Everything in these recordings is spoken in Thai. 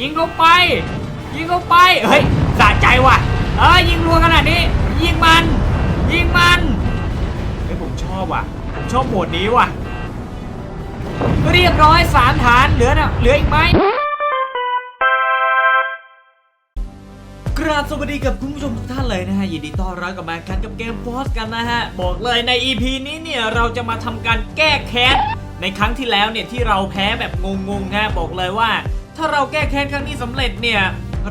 ยิงเข้าไป ยิงเข้าไป เฮ้ยสะใจว่ะ เออยิงรัวขนาดนี้ ยิงมัน ยิงมัน เฮ้ยผมชอบว่ะ ผมชอบโหมดนี้ว่ะ เรียบร้อยสามฐานเหลือนะเหลืออีกไหมกราบสวัสดีกับคุณผู้ชมทุกท่านเลยนะฮะยินดีต้อนรับกลับมากันกับเกมฟอสกันนะฮะ บอกเลยใน EP นี้เนี่ยเราจะมาทำการแก้แค้นในครั้งที่แล้วเนี่ยที่เราแพ้แบบงงๆฮะบอกเลยว่า ถ้าเราแก้แค้นครั้งนี้สำเร็จเนี่ย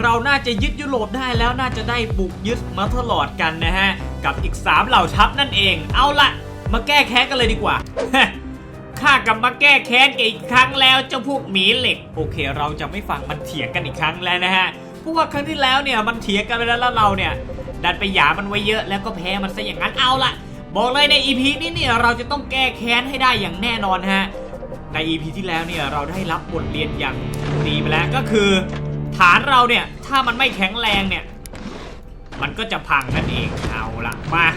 เราน่าจะยึดยุโรปได้แล้วน่าจะได้บุกยึดมาตลอดกันนะฮะ กับอีก 3 เหล่าทัพนั่นเอง เอาละมาแก้แค้นกันเลยดีกว่าข้ากลับมาแก้แค้นแกอีกครั้งแล้วเจ้าพวกหมีเหล็ก โอเค เราจะไม่ฟังมันเถียงกันอีกครั้งแล้วนะฮะเพราะว่าครั้งที่แล้วเนี่ยมันเถียงกันไปแล้วแล้วเราเนี่ยดันไปหยามันไว้เยอะแล้วก็แพ้มันซะอย่างนั้นเอาละบอกเลยใน EP นี้เนี่ยเราจะต้องแก้แค้นให้ได้อย่างแน่นอนฮะ ใน EP ที่แล้วเนี่ยเราได้รับบทเรียนอย่างดีไปแล้วก็คือ ฐานเราเนี่ยถ้ามันไม่แข็งแรงเนี่ยมันก็จะพังนั่นเองเอาละมา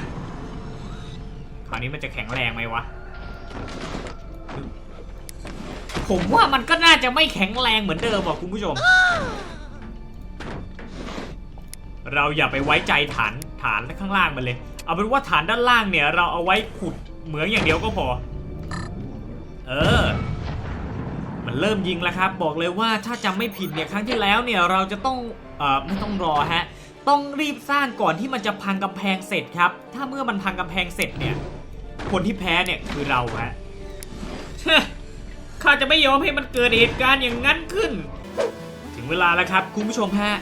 คราวนี้มันจะแข็งแรงไหมวะผมว่ามันก็น่าจะไม่แข็งแรงเหมือนเดิมอะคุณผู้ชม เราอย่าไปไว้ใจฐานฐานข้างล่างมันเลย เอาเป็นว่าฐานด้านล่างเนี่ย เราเอาไว้ขุดเหมืองอย่างเดียวก็พอ เออ มันเริ่มยิงแล้วครับ บอกเลยว่าถ้าจำไม่ผิดเนี่ยครั้งที่แล้วเนี่ยเราจะต้องเอ่อไม่ต้องรอฮะ ต้องรีบสร้างก่อนที่มันจะพังกำแพงเสร็จครับ ถ้าเมื่อมันพังกำแพงเสร็จเนี่ย คนที่แพ้เนี่ยคือเราฮะข้าจะไม่ยอมให้มันเกิดเหตุการณ์อย่างนั้นขึ้น ถึงเวลาแล้วครับ คุณผู้ชมฮะ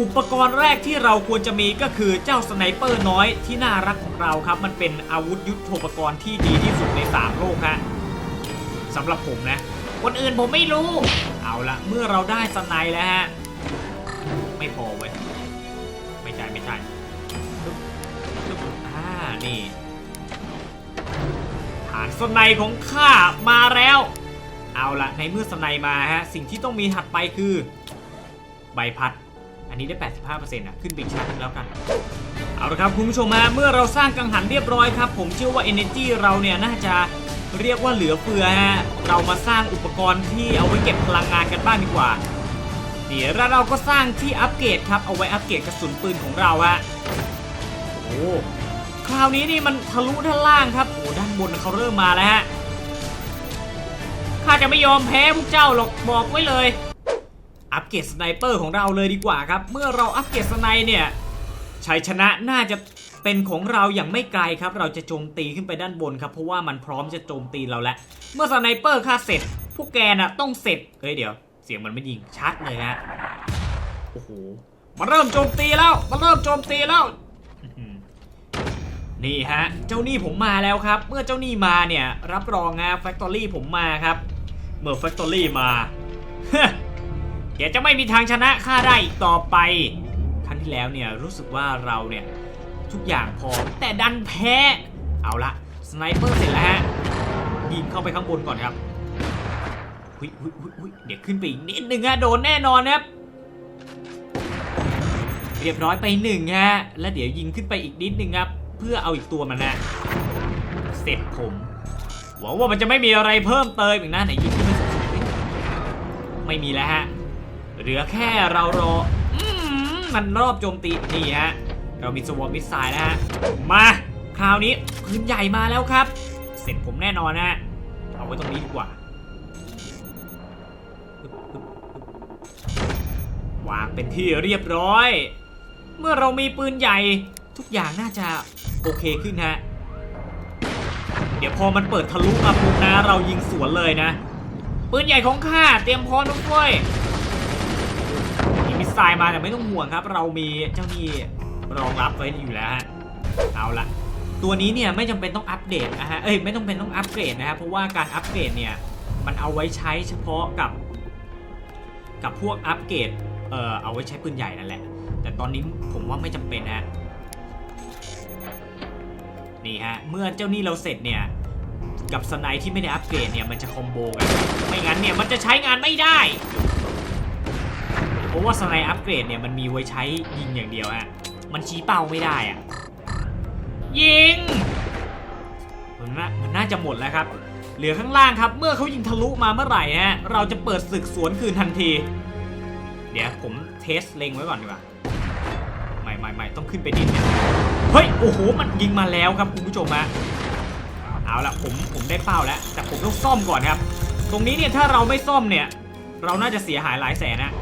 อุปกรณ์แรกที่เราควรจะมีก็คือเจ้าสไนเปอร์น้อยที่น่ารักของเราครับ มันเป็นอาวุธยุทโธปกรณ์ที่ดีที่สุดใน 3 โลกฮะ สำหรับผมนะ คนอื่นผมไม่รู้ เอาละเมื่อเราได้สไนแล้วฮะ ไม่พอเว้ย ไม่ใช่ไม่ใช่ปึ๊บปึ๊บอ่านี่ฐานสไนของข้ามาแล้ว เอาละในเมื่อสไนมาฮะ สิ่งที่ต้องมีถัดไปคือ ใบพัด อันนี้ได้ 85%อะขึ้นไปอีกชั้นแล้วกันเอาละครับคุณผู้ชมฮะเมื่อเราสร้างกังหันเรียบร้อยครับ ผมเชื่อว่า Energy เราเนี่ยน่าจะ เรียกว่าเหลือเฟือฮะเรามาสร้างอุปกรณ์ที่เอาไว้เก็บพลังงานกันบ้างดีกว่าเดี๋ยวเราก็สร้างที่อัปเกรดครับเอาไว้อัปเกรดกระสุนปืนของเราฮะโอ้คราวนี้นี่มันทะลุด้านล่างครับโอ้ด้านบนเขาเริ่มมาแล้วฮะข้าจะไม่ยอมแพ้พวกเจ้าหรอกบอกไว้เลย อัปเกรดสไนเปอร์ของเราเลยดีกว่าครับ เมื่อเราอัปเกรดสไนเนี่ยชัยชนะน่าจะ เป็นของเราอย่างไม่ไกลครับ เราจะโจมตีขึ้นไปด้านบนครับ เพราะว่ามันพร้อมจะโจมตีเราแล้ว เมื่อสไนเปอร์ค่าเสร็จ พวกแกน่ะต้องเสร็จ เฮ้ยเดี๋ยว เสียงมันไม่ยิงชัดเลยฮะ โอ้โหมาเริ่มโจมตีแล้วมาเริ่มโจมตีแล้วนี่ฮะ เจ้าหนี้ผมมาแล้วครับ เมื่อเจ้าหนี้มาเนี่ย รับรองนะแฟคทอรี่ผมมาครับ เมื่อแฟคทอรี่มาแกจะไม่มีทางชนะข้าได้อีกต่อไป ครั้งที่แล้วเนี่ยรู้สึกว่าเราเนี่ย ทุกอย่างพร้อมแต่ดันแพ้ เอาละสไนเปอร์เสร็จแล้วฮะยิงเข้าไปข้างบนก่อนครับหุยหุยหุยหุยเดี๋ยวขึ้นไปอีกนิดนึงฮะโดนแน่นอนครับเรียบร้อยไปหนึ่งฮะแล้วเดี๋ยวยิงขึ้นไปอีกนิดนึงครับ เพื่อเอาอีกตัวมันนะเสร็จผมหวังว่ามันจะไม่มีอะไรเพิ่มเติมอีกนะไหนยิงขึ้นไปสุดๆดิไม่มีแล้วฮะเหลือแค่เรารออืมมันรอบโจมตีนี่ฮะ เรามีสวอตมิสไซล์นะฮะ มาคราวนี้ปืนใหญ่มาแล้วครับ เสร็จผมแน่นอนนะฮะเอาไว้ตรงนี้ดีกว่า วางเป็นที่เรียบร้อย เมื่อเรามีปืนใหญ่ทุกอย่างน่าจะโอเคขึ้นฮะ เดี๋ยวพอมันเปิดทะลุมาปุ๊บนะ เรายิงสวนเลยนะ ปืนใหญ่ของข้าเตรียมพร้อมทุกถ้วยมีมิสไซล์มาแต่ไม่ต้องห่วงครับ เรามีเจ้านี่ รองรับไว้อยู่แล้วฮะเอาละตัวนี้เนี่ยไม่จำเป็นต้องอัปเดตนะฮะเอ้ยไม่ต้องเป็นต้องอัปเกรดนะฮะเพราะว่าการอัปเกรดเนี่ยมันเอาไว้ใช้เฉพาะกับ กับพวกอัปเกรดเอ่อเอาไว้ใช้ปืนใหญ่นั่นแหละ แต่ตอนนี้ผมว่าไม่จำเป็นนะฮะนี่ฮะเมื่อเจ้านี่เราเสร็จเนี่ยกับสไนที่ไม่ได้อัปเกรดเนี่ยมันจะคอมโบกันไม่งั้นเนี่ยมันจะใช้งานไม่ได้ เพราะว่าสไนอัปเกรดเนี่ยมันมีไว้ใช้ยิงอย่างเดียวฮะ มันชี้เป้าไม่ได้อะยิงมันน่ามันน่าจะหมดแล้วครับ เหลือข้างล่างครับ เมื่อเขายิงทะลุมาเมื่อไหร่ฮะเราจะเปิดศึกสวนคืนทันที เดี๋ยวผมเทสเล็งไว้ก่อนดีกว่าไม่ไม่ไม่ต้องขึ้นไปดินเนี่ยเฮ้ย โอ้โห มันยิงมาแล้วครับคุณผู้ชมฮะเอาละผมผมได้เป้าแล้ว แต่ผมต้องซ่อมก่อนครับ ตรงนี้เนี่ยถ้าเราไม่ซ่อมเนี่ย เราน่าจะเสียหายหลายแสนนะ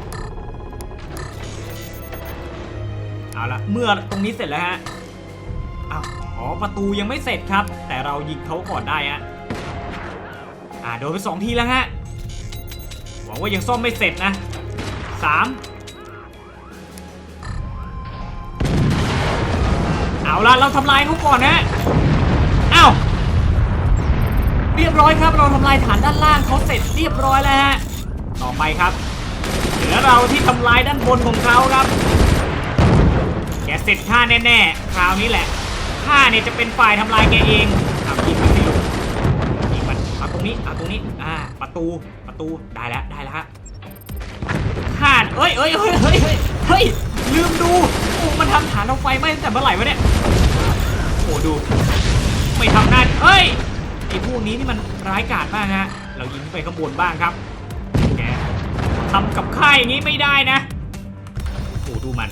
เอาละเมื่อตรงนี้เสร็จแล้วฮะอ้าวอ๋อประตูยังไม่เสร็จครับ แต่เรายิงเขาก่อนได้ฮะอ่าโดนไปสองทีแล้วฮะหวังว่ายังซ่อมไม่เสร็จนะสามเอาละเราทำลายเขาก่อนฮะอ้าวเรียบร้อยครับเราทำลายฐานด้านล่างเขาเสร็จเรียบร้อยแล้วฮะต่อไปครับเหลือเราที่ทำลายด้านบนของเขาครับ กเสร็จข้าแน่ๆ คราวนี้แหละข้าเนี่ยจะเป็นฝ่ายทำลายแกเองเอายิงมันสิลูกยิงมันเอาตรงนี้เอาตรงนี้อ่าประตูประตูได้แล้วได้แล้วฮะข้าเอ้ยเอ้ยเฮ้ยเฮ้ยเฮ้ยเฮ้ยลืมดูโอ้มันทำฐานเราไฟไหม้ตั้งแต่เมื่อไหร่วะเนี่ยโอ้ดูไม่ทำหน้าเฮ้ยไอ้พวกนี้นี่มันร้ายกาจมากฮะเรายิงไปข้างบนบ้างครับแกทำกับข้าอย่างนี้ไม่ได้นะโอ้ดูมัน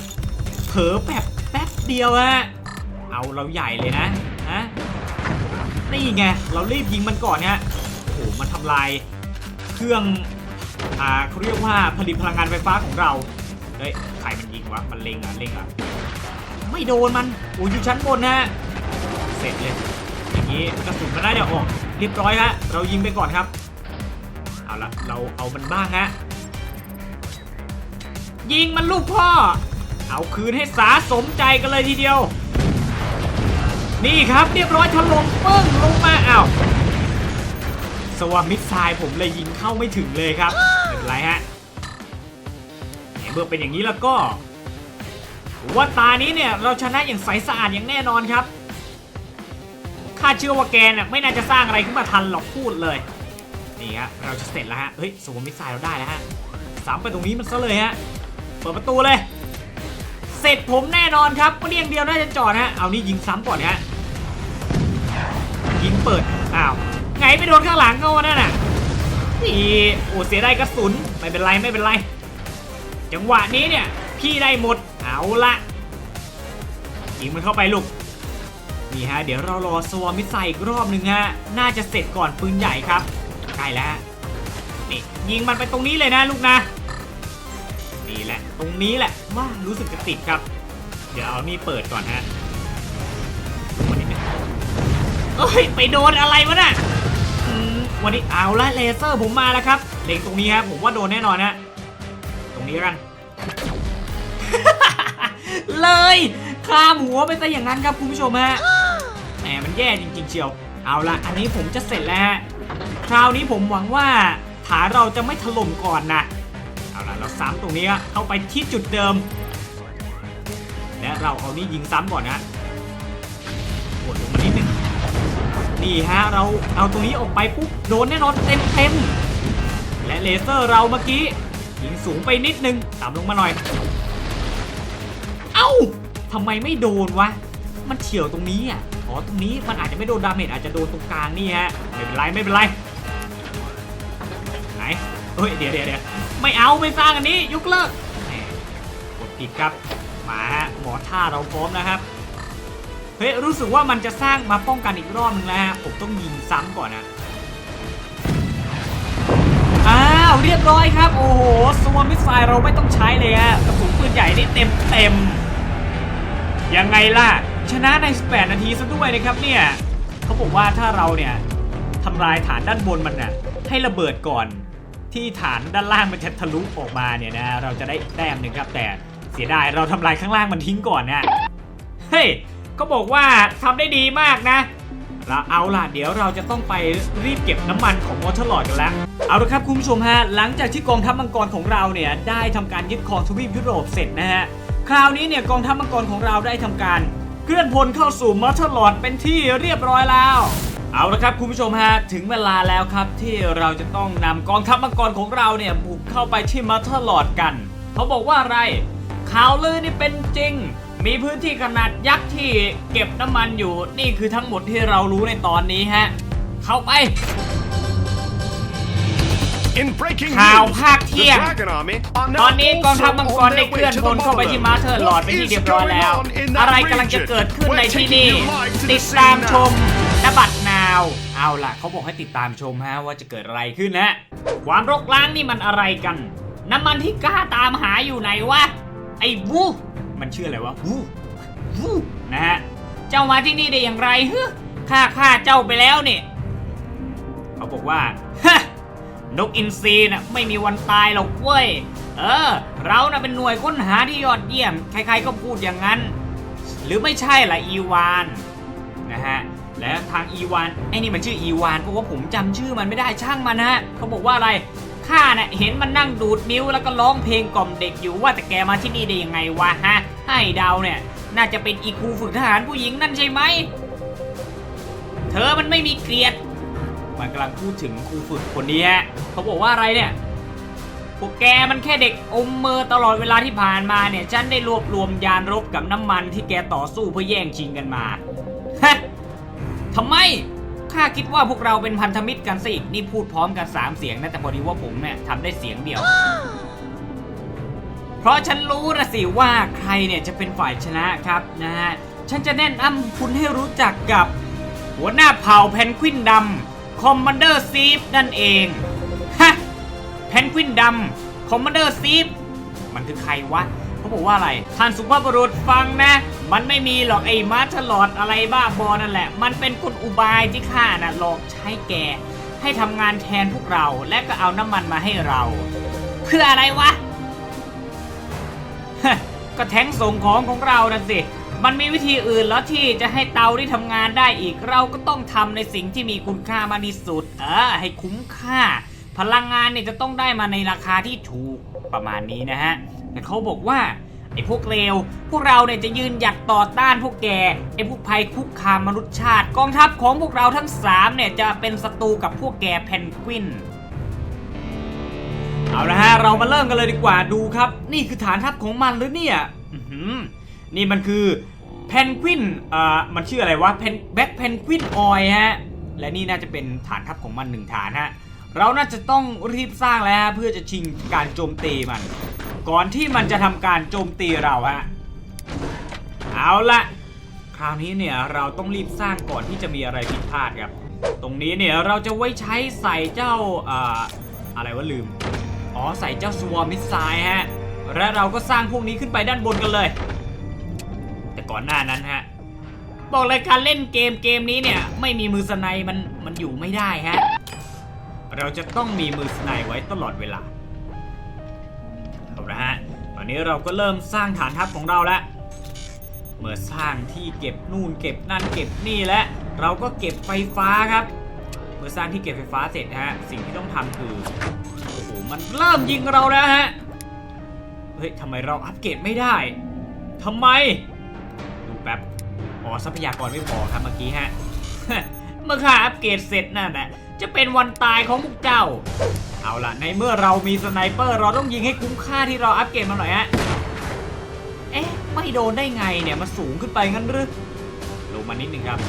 เผลอแบบแป๊บเดียวฮะเอาเราใหญ่เลยนะฮะนี่ไงเรารีบยิงมันก่อนฮะโอ้โหมันทำลายเครื่องอ่าเขาเรียกว่าผลิตพลังงานไฟฟ้าของเราเฮ้ยใครมันยิงวะมันเล็งอะเล็งอะไม่โดนมันโอ้ยอยู่ชั้นบนนะเสร็จเลยอย่างนี้กระสุนมันน่าจะออกเรียบร้อยฮะเรายิงไปก่อนครับเอาละเราเอามันบ้างฮะยิงมันลูกพ่อ เอาคืนให้สาสมใจกันเลยทีเดียว นี่ครับเรียบร้อยถล่มปึ้งลงมาอ้าวสวามิดไซผมเลยยิงเข้าไม่ถึงเลยครับไม่เป็นไรฮะเมื่อเป็นอย่างนี้แล้วก็ว่าตานี้เนี่ยเราชนะอย่างใสสะอาดอย่างแน่นอนครับข้าเชื่อว่าแกน่ะไม่น่าจะสร้างอะไรขึ้นมาทันหรอกพูดเลยนี่ฮะเราจะเสร็จแล้วฮะเฮ้ยสวมมิสไซล์เราได้แล้วฮะสามไปตรงนี้มันซะเลยฮะเปิดประตูเลย เสร็จผมแน่นอนครับก็เรียงเดียวน่าจะจอดฮะเอานี่ยิงซ้ำก่อนฮะยิงเปิดอ้าวไงไปโดนข้างหลังเขานั่นน่ะนี่โอ้เสียไดายกระสุนไม่เป็นไรไม่เป็นไร จังหวะนี้เนี่ยพี่ได้หมดเอาละยิงมันเข้าไปลูกนี่ฮะเดี๋ยวเรารอสวอมิสไซอีกรอบหนึ่งฮะน่าจะเสร็จก่อนปืนใหญ่ครับใกล้แล้วนี่ยิงมันไปตรงนี้เลยนะลูกนะ นี่แหละ ตรงนี้แหละว่ารู้สึกจะติดครับ เดี๋ยวเอานี่เปิดก่อนฮะลงมานิดนึงเอ้ยไปโดนอะไรวะน่ะวันนี้เอาละเลเซอร์ผมมาแล้วครับเล็งตรงนี้ครับผมว่าโดนแน่นอนฮะตรงนี้ล้วกัน เลยข้ามหัวไปซะอย่างนั้นครับคุณผู้ชมฮะแหมมันแย่จริงๆเชียว เอาละอันนี้ผมจะเสร็จแล้วฮะคราวนี้ผมหวังว่าฐานเราจะไม่ถล่มก่อนนะ เอาล่ะเราซ้ำตรงนี้อะเข้าไปที่จุดเดิม และเราเอานี่ยิงซ้ำก่อนนะกดลงมานิดนึงนี่ฮะเราเอาตรงนี้ออกไปปุ๊บโดนแน่นอนเต็มเต็มและเลเซอร์เราเมื่อกี้ยิงสูงไปนิดนึงต่ำลงมาหน่อย เอ้าทำไมไม่โดนวะ มันเฉียวตรงนี้อะอ๋อตรงนี้มันอาจจะไม่โดนดาเมจอาจจะโดนตรงกลางนี่ฮะไม่เป็นไรไม่เป็นไรไหน เฮ้ยเดี๋ยวเดี๋ยวเดี๋ยวไม่เอาไม่สร้างอันนี้ยกเลิกกดผิดครับมาฮะหมอท่าเราพร้อมนะครับเฮ้ยรู้สึกว่ามันจะสร้างมาป้องกันอีกรอบหนึงแล้วฮะผมต้องยิงซ้ำก่อนนะอ้าวเรียบร้อยครับ โอ้โหสวอมมิสไซล์เราไม่ต้องใช้เลยฮะกระสุนปืนใหญ่นี่เต็มเต็มยังไงล่ะ ชนะใน 18 นาทีซะด้วยนะครับเนี่ยเขาบอกว่าถ้าเราเนี่ยทำลายฐานด้านบนมันน่ะให้ระเบิดก่อน ที่ฐานด้านล่างมันจะทะลุออกมาเนี่ยนะเราจะได้อีกแต้มหนึ่งครับ แต่เสียดายเราทำลายข้างล่างมันทิ้งก่อนนะเฮ้ยก็บอกว่าทำได้ดีมากนะเราเอาล่ะเดี๋ยวเราจะต้องไปรีบเก็บน้ำมันของมอเตอร์ลอดกันแล้ว เอาละครับคุณผู้ชมฮะ หลังจากที่กองทัพมังกรของเราเนี่ยได้ทำการยึดครองทวีปยุโรปเสร็จนะฮะ คราวนี้เนี่ยกองทัพมังกรของเราได้ทำการ เคลื่อนพลเข้าสู่มอเตอร์ลอดเป็นที่เรียบร้อยแล้ว เอาละครับคุณผู้ชมฮะถึงเวลาแล้วครับที่เราจะต้องนำกองทัพมังกรของเราเนี่ยบุกเข้าไปที่มัทเทอร์ลอดกัน เขาบอกว่าอะไรข่าวลือนี่เป็นจริง มีพื้นที่ขนาดยักษ์ที่เก็บน้ำมันอยู่ นี่คือทั้งหมดที่เรารู้ในตอนนี้ฮะ เข้าไป In breaking ข่าว news, ภาคเที่ยง the Dragon Army are ต now อนนี้กองทัพ also มังก on รได้ their เค way ลื่อน to พ the ลเข้าไปที่มาเธอร์หลอด What เป็นที่ is เรียบร้อย going แล้ว on in that อะไรกำลังจะ region? เกิดขึ้น We're ในที่ taking นี่ you live to the ติดตาม scene ช now. มนบัตรนาว เอาล่ะเขาบอกให้ติดตามชมฮะว่าจะเกิดอะไรขึ้นนะ ความรกร้างนี่มันอะไรกัน น้ำมันที่กล้าตามหาอยู่ไหนวะ ไอ้วูมันชื่ออะไรวะวูวูนะฮะ เจ้ามาที่นี่ได้อย่างไรเฮึข้าฆ่าเจ้าไปแล้วเนี่ย เขาบอกว่าฮะนกอินทรีน่ะไม่มีวันตายหรอกเว้ย เออ เราน่ะเป็นหน่วยค้นหาที่ยอดเยี่ยม ใครๆก็พูดอย่างนั้น หรือไม่ใช่ล่ะอีวานนะฮะ และทางอีวานไอ้นี่มันชื่ออีวานเพราะว่าผมจำชื่อมันไม่ได้ช่างมันนะฮะเขาบอกว่าอะไรข้าเนี่ยเห็นมันนั่งดูดนิ้วแล้วก็ร้องเพลงกล่อมเด็กอยู่ว่าแต่แกมาที่นี่ได้ยังไงวะฮะให้เดาเนี่ย น่าจะเป็นอีครูฝึกทหารผู้หญิงนั่นใช่ไหมเธอมันไม่มีเกียรติมันกำลังพูดถึงครูฝึกคนนี้ฮะเขาบอกว่าอะไรเนี่ยพวกแกมันแค่เด็กอมเมอตลอดเวลาที่ผ่านมาเนี่ย ฉันได้รวบรวมยานรบกับน้ำมันที่แกต่อสู้เพื่อแย่งชิงกันมาฮะ ทำไมข้าคิดว่าพวกเราเป็นพันธมิตรกันสินี่พูดพร้อมกันสามเสียงนะแต่พอดีว่าผมเนี่ยทำได้เสียงเดียว เพราะฉันรู้นะสิว่าใครเนี่ยจะเป็นฝ่ายชนะครับนะฮะฉันจะแนะนำคุณให้รู้จักกับ หัวหน้าเผ่าแพนกวินดำคอมมานเดอร์ซีฟนั่นเองฮะแพนกวินดำคอมมานเดอร์ซีฟมันคือใครวะ บอกว่าอะไร ท่านสุภาพบุรุษฟังนะ มันไม่มีหรอกไอ้มาร์ชลอดอะไรบ้าบอนั่นแหละ มันเป็นกลอุบายที่ข้าน่ะหลอกใช้แก ให้ทำงานแทนพวกเราและก็เอาน้ำมันมาให้เราเพื่ออะไรวะก็แท้งส่งของของเรานั่นสิ มันมีวิธีอื่นแล้วที่จะให้เตาที่ทำงานได้อีก เราก็ต้องทำในสิ่งที่มีคุณค่ามากที่สุด เออ ให้คุ้มค่า พลังงานเนี่ยจะต้องได้มาในราคาที่ถูกประมาณนี้นะฮะ แต่เขาบอกว่าไอ้พวกเลวพวกเราเนี่ยจะยืนหยัดต่อต้านพวกแกไอ้พวกภัยคุกคามมนุษยชาติ กองทัพของพวกเราทั้งสามเนี่ยจะเป็นศัตรูกับพวกแกแพนกวินเอาละฮะเรามาเริ่มกันเลยดีกว่าดูครับ นี่คือฐานทัพของมันหรือเนี่ยนี่มันคือเพนกวินอ่ามันชื่ออะไรวะเพนแบ็คเพนกวินออยฮะและนี่น่าจะเป็นฐานทัพของมันหนึ่งฐานฮะ เราน่าจะต้องรีบสร้างแล้วเพื่อจะชิงการโจมตีมัน ก่อนที่มันจะทำการโจมตีเราฮะเอาละคราวนี้เนี่ยเราต้องรีบสร้างก่อนที่จะมีอะไรผิดพลาดครับ ตรงนี้เนี่ยเราจะไว้ใช้ใส่เจ้าอ่าอะไรวะลืมอ๋อใส่เจ้าสวอมิสไซฮะและเราก็สร้างพวกนี้ขึ้นไปด้านบนกันเลย แต่ก่อนหน้านั้นฮะบอกเลยการเล่นเกมเกมนี้เนี่ยไม่มีมือสไนมันมันอยู่ไม่ได้ฮะ เราจะต้องมีมือสไนด์ไว้ตลอดเวลาเอาละฮะตอนนี้เราก็เริ่มสร้างฐานทัพของเราแล้วเมื่อสร้างที่เก็บนู่นเก็บนั่นเก็บนี่และเราก็เก็บไฟฟ้าครับ เมื่อสร้างที่เก็บไฟฟ้าเสร็จนะฮะสิ่งที่ต้องทำคือโอ้โหมันเริ่มยิงเราแล้วฮะเฮ้ยทำไมเราอัปเกรดไม่ได้ทำไมดูแป๊บอ๋อทรัพยากรไม่พอครับเมื่อกี้ฮะเมื่อข้าอัปเกรดเสร็จนั่นแหละ จะเป็นวันตายของพวกเจ้า เอาล่ะ ในเมื่อเรามีสไนเปอร์เราต้องยิงให้คุ้มค่าที่เราอัปเกรดมาหน่อยฮะ เอ๊ะ ไม่โดนได้ไงเนี่ยมันสูงขึ้นไปงั้นหรือลงมานิดนึงครับ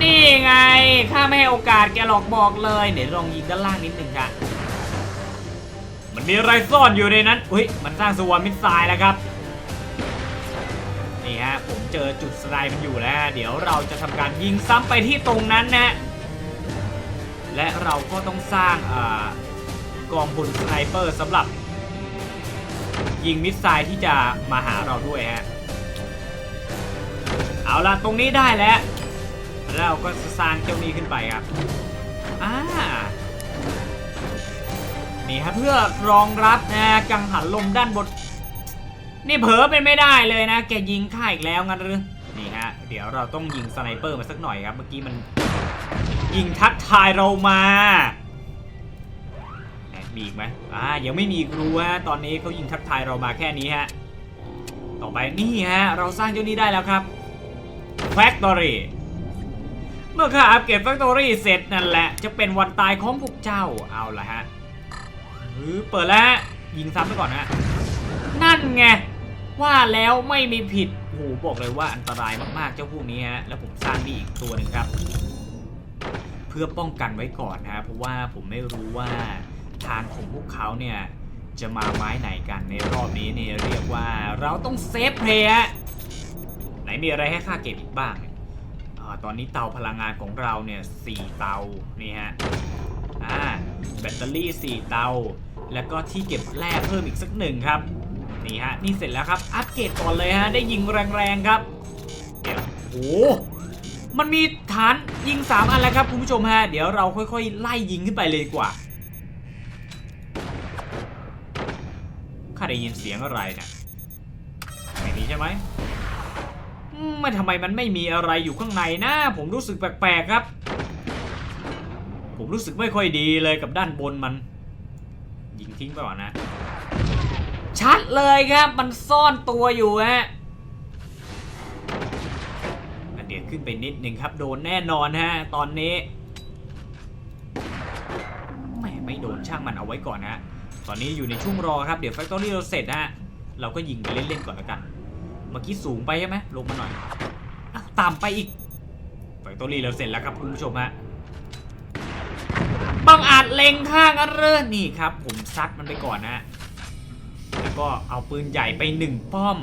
นี่ไง ข้าไม่ให้โอกาสแกหรอกบอกเลย เดี๋ยวลองยิงด้านล่างนิดนึงค่ะมันมีอะไรซ่อนอยู่ในนั้น อุ้ย มันสร้างสวอมมิสไซล์แล้วครับ นี่ฮะ ผมเจอจุดสไลด์มันอยู่แล้ว เดี๋ยวเราจะทำการยิงซ้ำไปที่ตรงนั้นนะ และเราก็ต้องสร้างอกองพลสไนเปอร์สำหรับ ยิงมิสไซล์ที่จะมาหาเราด้วยฮะเอาล่ะตรงนี้ได้แล้วแล้วเราก็สร้างเจ้านี้ขึ้นไปครับอ่านี่ครับเพื่อรองรับนะกังหันลมด้านบนนี่เผลอเป็นไม่ได้เลยนะ แกยิงข้าอีกแล้วงั้นหรือนี่ฮะ เดี๋ยวเราต้องยิงสไนเปอร์มาสักหน่อยครับ เมื่อกี้มัน ยิงทักทายเรามามีอีกไหมอ่ายังไม่มีอีกรู้ฮะตอนนี้เขายิงทักทายเรามาแค่นี้ฮะ ต่อไปนี่ฮะ เราสร้างเจ้านี้ได้แล้วครับ Factory เมื่อข้าอัปเกรด Factory เสร็จนั่นแหละ จะเป็นวันตายของพวกเจ้าเอาละฮะหรือเปิดแล้วฮะยิงซ้ำไปก่อนฮะ นั่นไง ว่าแล้วไม่มีผิดโอ้โหบอกเลยว่าอันตรายมากๆเจ้าพวกนี้ฮะ แล้วผมสร้างนี่อีกตัวหนึ่งครับ พื่อป้องกันไว้ก่อนนะเพราะว่าผมไม่รู้ว่าทางของพวกเขาเนี่ยจะมาไม้ไหนกันในรอบนี้เนี่ยเรียกว่าเราต้องเซฟเพลย์ไหนมีอะไรให้ค่าเก็บอีกบ้างอตอนนี้เตาพลังงานของเราเนี่ยสี่เตานี่ฮะอ่าแบตเตอรี่4เตา แล้วก็ที่เก็บแร่เพิ่มอีกสักหนึ่งครับนี่ฮะนี่เสร็จแล้วครับอัปเกรดก่อนเลยฮะได้ยิงแรงๆครับเดี๋ยวโอ้ มันมีฐานยิง 3 อันแล้วครับคุณผู้ชมฮะ เดี๋ยวเราค่อยๆ ไล่ยิงขึ้นไปเลยดีกว่า ข้าได้ยินเสียงอะไรเนะี่ยไม่มีใช่ไหมมมันทำไมมันไม่มีอะไรอยู่ข้างในนะ ผมรู้สึกแปลกๆครับ ผมรู้สึกไม่ค่อยดีเลยกับด้านบนมัน ยิงทิ้งไปก่อนนะ ชัดเลยครับ มันซ่อนตัวอยู่ฮะ ขึ้นไปนิดหนึ่งครับ โดนแน่นอนฮะ ตอนนี้แหม่ไม่โดนช่างมันเอาไว้ก่อนฮะตอนนี้อยู่ในช่วงรอครับ เดี๋ยวแฟคทอรี่เราเสร็จนะฮะ เราก็ยิงไปเล่นๆก่อนแล้วกัน เมื่อกี้สูงไปใช่ไหมลงมาหน่อยอ้าวต่ำไปอีกแฟคทอรี่เราเสร็จแล้วครับคุณผู้ชมฮะบังอาจเล็งข้างกันเรื่อนี่ครับ ผมซัดมันไปก่อนนะ แล้วก็เอาปืนใหญ่ไปหนึ่งป้อม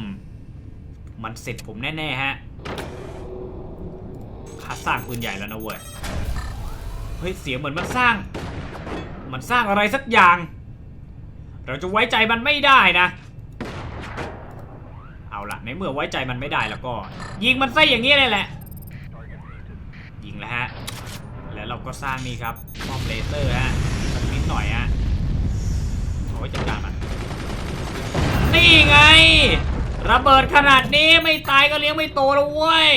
มันเสร็จผมแน่ ๆ ฮะ สร้างปืนใหญ่แล้วนะเว้ย เฮ้ยเสียงเหมือนมันสร้าง มันสร้างอะไรสักอย่าง เราจะไว้ใจมันไม่ได้นะ เอาละในเมื่อไว้ใจมันไม่ได้แล้วก็ ยิงมันซะอย่างนี้เลยแหละ ยิงแล้วฮะ แล้วเราก็สร้างนี่ครับป้อมเลเซอร์ฮะสักนิดหน่อยฮะเอาไว้จัดการมัน นี่ไง ระเบิดขนาดนี้ไม่ตายก็เลี้ยงไม่โตแล้วเว้ย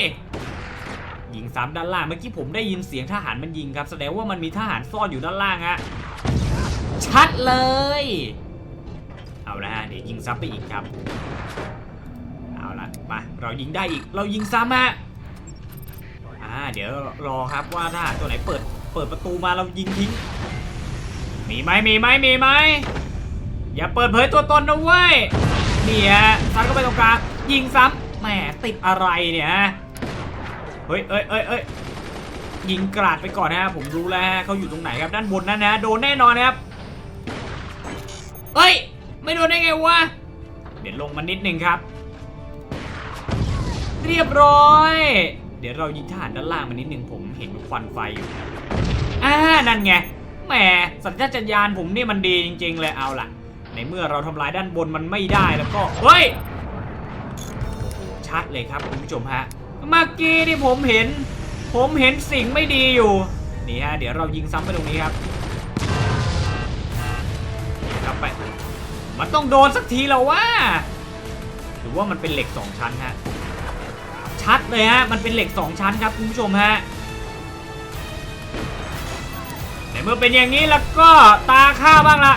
ยิงซ้ำด้านล่างเมื่อกี้ผมได้ยินเสียงทหารมันยิงครับ แสดงว่ามันมีทหารซ่อนอยู่ด้านล่างฮะชัดเลย เอาละฮะเดี๋ยวยิงซ้ำไปอีกครับ เอาละมาเรายิงได้อีก เรายิงซ้ำฮะอ่าเดี๋ยวรอครับว่าถ้ารตัวไหนเปิด เปิดประตูมาเรายิงทิ้งมีไหมมีไหมมีไหมอย่าเปิดเผยตัวตนนะเว้ยนี่ฮะซัดเข้าไปตรงกลางยิงซ้ำแหมติดอะไรเนี่ยฮะ เฮ้ยเอ้ยเอ้ยเอ้ยยิงกราดไปก่อนนะฮะผมรู้แล้วฮะเขาอยู่ตรงไหนครับด้านบนนั่นนะโดนแน่นอนนะครับเอ้ย ไม่โดนได้ไงวะเดี๋ยวลงมานิดนึงครับ เรียบร้อย เดี๋ยวเรายิงทหารด้านล่างมานิดนึงผมเห็นควันไฟอยู่อ่านั่นไงแหมสัญชาตญาณผมนี่มันดีจริง ๆ เลยเอาล่ะ ในเมื่อเราทำลายด้านบนมันไม่ได้แล้วก็เฮ้ยโอ้โหชัดเลยครับคุณผู้ชมฮะ เมื่อกี้ที่ผมเห็น ผมเห็นสิ่งไม่ดีอยู่ นี่ฮะ เดี๋ยวเรายิงซ้ำไปตรงนี้ครับกลับไป มันต้องโดนสักทีแล้วว่าหรือว่ามันเป็นเหล็กสองชั้นฮะ ชัดเลยฮะ มันเป็นเหล็ก2ชั้นครับคุณผู้ชมฮะในเมื่อเป็นอย่างนี้แล้วก็ตาข้าบ้างละ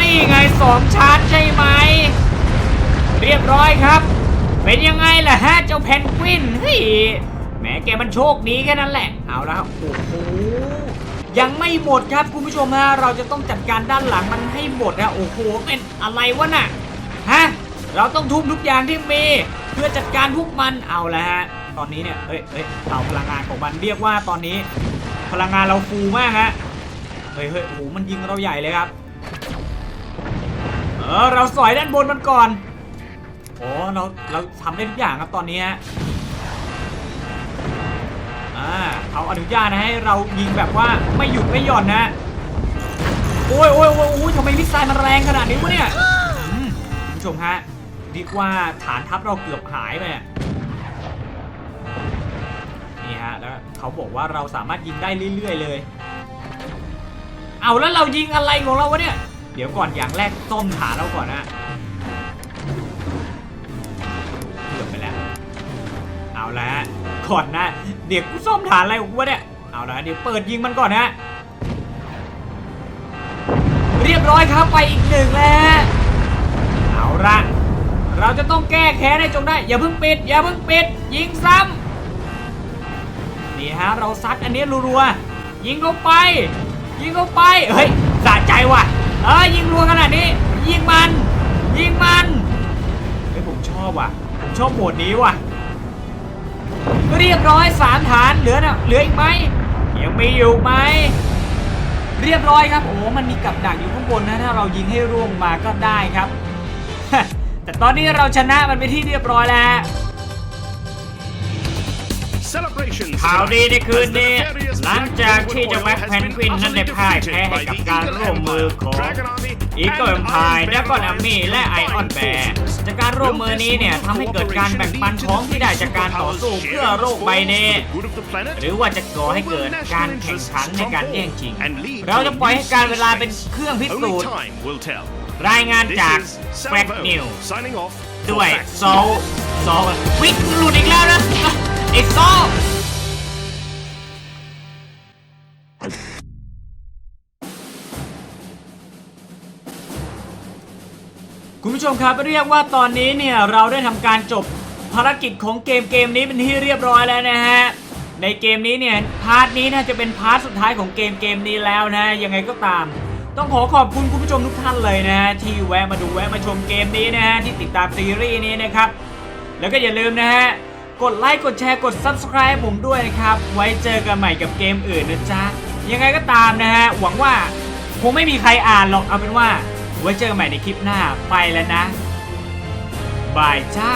นี่ไง2ชั้นใช่ไหม เรียบร้อยครับ เป็นยังไงล่ะฮะเจ้าแพนกวินเฮ้ยแหมแกมันโชคดีแค่นั้นแหละ เอาแล้วครับโอ้โหยังไม่หมดครับคุณผู้ชมฮะเราจะต้องจัดการด้านหลังมันให้หมดนะโอ้โหเป็นอะไรวะน่ะฮะเราต้องทุ่มทุกอย่างที่มีเพื่อจัดการพวกมันเอาละฮะตอนนี้เนี่ยเอ้ยเอ้ยเต่าพลังงานของมันเรียกว่าตอนนี้ พลังงานเราฟูมากฮะเฮ้ยเฮ้ยโอ้โหมันยิงเราใหญ่เลยครับเออเราสอยด้านบนมันก่อน อ้เราเราทำได้ทุกอย่างครับตอนนี้ฮะอ่าเขาอนุญาตนะให้เรายิงแบบว่าไม่หยุดไม่หย่อนนะ โอ้ยโอ้ยโอ้ยอยทำไมมิสไซล์มันแรงขนาดนี้วะเนี่ยคุณผู้ชมฮะเรียกว่าฐานทัพเราเกือบหายไปนี่ฮะแล้วเขาบอกว่าเราสามารถยิงได้เรื่อย ๆ เลย เอาแล้วเรายิงอะไรของเราวะเนี่ย เดี๋ยวก่อนอย่างแรกต้มฐานเราก่อนนะ เอาละฮะก่อนนะเดี๋ยวกูซ่อมฐานอะไรของกูวะเนี่ยเอาละเดี๋ยวเปิดยิงมันก่อนนะเรียบร้อยครับไปอีกหนึ่งแล้วเอาละเราจะต้องแก้แค้นให้จงได้ อย่าเพิ่งปิด อย่าเพิ่งปิด ยิงซ้ำนี่ฮะเราซัดอันนี้รัวๆยิงเข้าไป ยิงเข้าไปเฮ้ยสะใจว่ะเออยิงรัวขนาดนี้ ยิงมัน ยิงมันเฮ้ยผมชอบว่ะผมชอบโหมดนี้ว่ะ เรียบร้อยสามฐานเหลือนะเหลืออีกไหมยังมีอยู่ไหมเรียบร้อยครับโอ้มันมีกับดักอยู่ข้างบนนะถ้าเรายิงให้ร่วงมาก็ได้ครับ แต่ตอนนี้เราชนะมันไปนที่เรียบร้อยแล้ว ข่าวดีในคืนนี้ หลังจากที่เจะ Oil แม็กแพน been กวินนั้นได้พ่ายแพ้ให้กับการร่วมมือของอีเกิล and พายด Iron กอนอามี่และไอออนแบร์จากการร่วมมือนี้เนี่ยทำให้เกิดการแบ่งปันของที่ได้จากการต่อสู้เพื่อโลกใบนี้หรือว่าจะก่อให้เกิดการแข่งขันในการแย่งชิง เราจะปล่อยให้การเวลาเป็นเครื่องพิสูจน์รายงานจากแฟกนิวด้วยโซลโซลวิกหลุดอีกแล้วนะไอโซ คุณผู้ชมครับเรียกว่าตอนนี้เนี่ยเราได้ทำการจบภารกิจของเกมเกมนี้เป็นที่เรียบร้อยแล้วนะฮะในเกมนี้เนี่ยพาร์ทนี้น่าจะเป็นพาร์ทสุดท้ายของเกมเกมนี้แล้วนะยังไงก็ตาม ต้องขอขอบคุณคุณผู้ชมทุกท่านเลยนะฮะที่แวะมาดูแวะมาชมเกมนี้นะฮะที่ติดตามซีรีส์นี้นะครับแล้วก็อย่าลืมนะฮะกดไลค์กดแชร์กด Subscribe ผมด้วยนะครับ ไว้เจอกันใหม่กับเกมอื่นนะจ๊ะยังไงก็ตามนะฮะหวังว่าคงไม่มีใครอ่านหรอกเอาเป็นว่า ไว้เจอกันใหม่ในคลิปหน้าไปแล้วนะบายจ้า